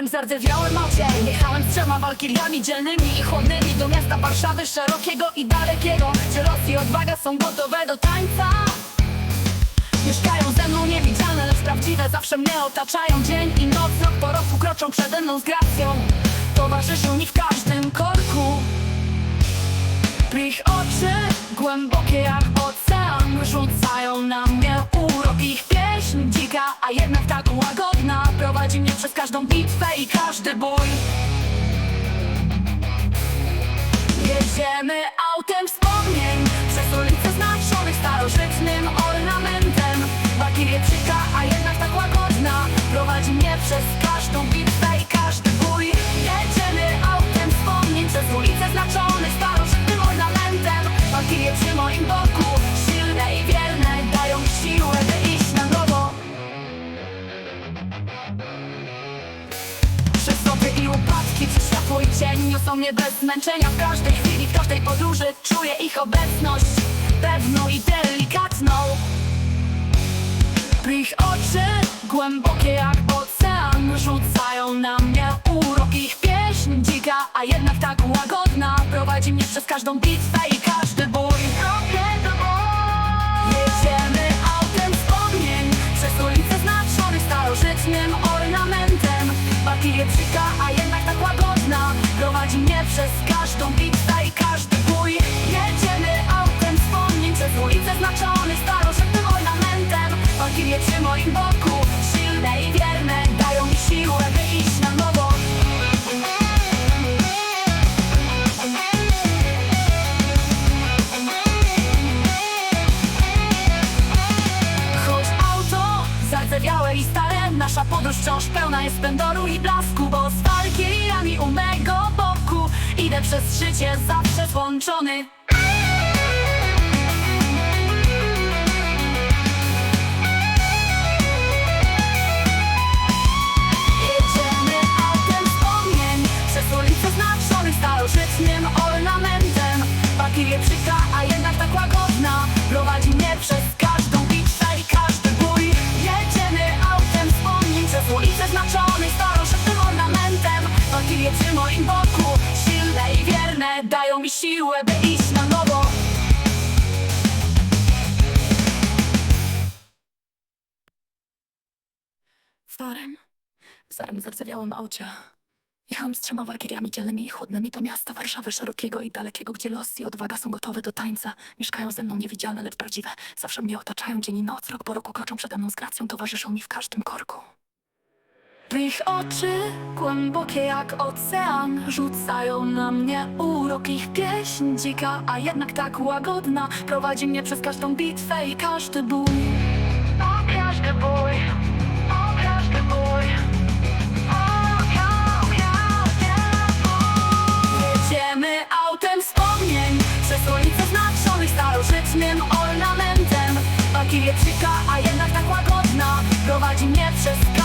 starym zardzewiałym aucie Jechałem z trzema walkiriami dzielnymi i chłodnymi Do miasta Warszawy szerokiego i dalekiego Gdzie los i odwaga są gotowe do tańca. Mieszkają ze mną niewidzialne, lecz prawdziwe Zawsze mnie otaczają. Dzień i noc Rok po roku kroczą przede mną z gracją. Towarzyszą mi w każdym korku. Ich oczy głębokie jak ocean Rzucają na mnie urok. Ich pieśń dzika, a jednak tak przez każdą bitwę i każdy bój. Jedziemy autem wspomnień Przez ulice znaczonych starożytnym ornamentem. Walkirieczyka, a jednak tak łagodna Prowadzi mnie przez każdą bitwę i każdy Niosą mnie bez zmęczenia. W każdej chwili W każdej podróży czuję ich obecność. Pewną i delikatną. Ich oczy głębokie jak ocean Rzucają na mnie urok Ich pieśń dzika, a jednak tak łagodna. Prowadzi mnie przez każdą bitwę i każdy bój. Jedziemy autem wspomnień. Przez ulice znaczonych starożytnym ornamentem. Walkirieczyka, a przez każdą bitwę i każdy bój. Jedziemy autem wspomnień Przez ulice znaczonych starożytnym ornamentem. Walkirie przy moim boku Silne i wierne Dają mi siłę, by iść na nowo. Choć auto zardzewiałe i stare Nasza podróż wciąż pełna jest spendoru i blasku Bo z walkiriami u mego boku Idę przez życie zawsze włączony Dają mi siłę, by iść na nowo W starym, w starym zardzewiałym aucie Jechałem z trzema walkiriami dzielnymi i chłodnymi do miasta Warszawy szerokiego i dalekiego, gdzie los i odwaga są gotowe do tańca. Mieszkają ze mną niewidzialne, lecz prawdziwe. Zawsze mnie otaczają dzień i noc, rok po roku kroczą przede mną z gracją, towarzyszą mi w każdym korku. Ich oczy głębokie jak ocean Rzucają na mnie urok Ich pieśń dzika, a jednak tak łagodna Prowadzi mnie przez każdą bitwę i każdy bój. O, każdy bój. O, każdy bój. Jedziemy autem wspomnień Przez ulice znaczonych starożytnym ornamentem. Walkirieczyka, a jednak tak łagodna Prowadzi mnie przez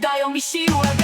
Dają mi siłę,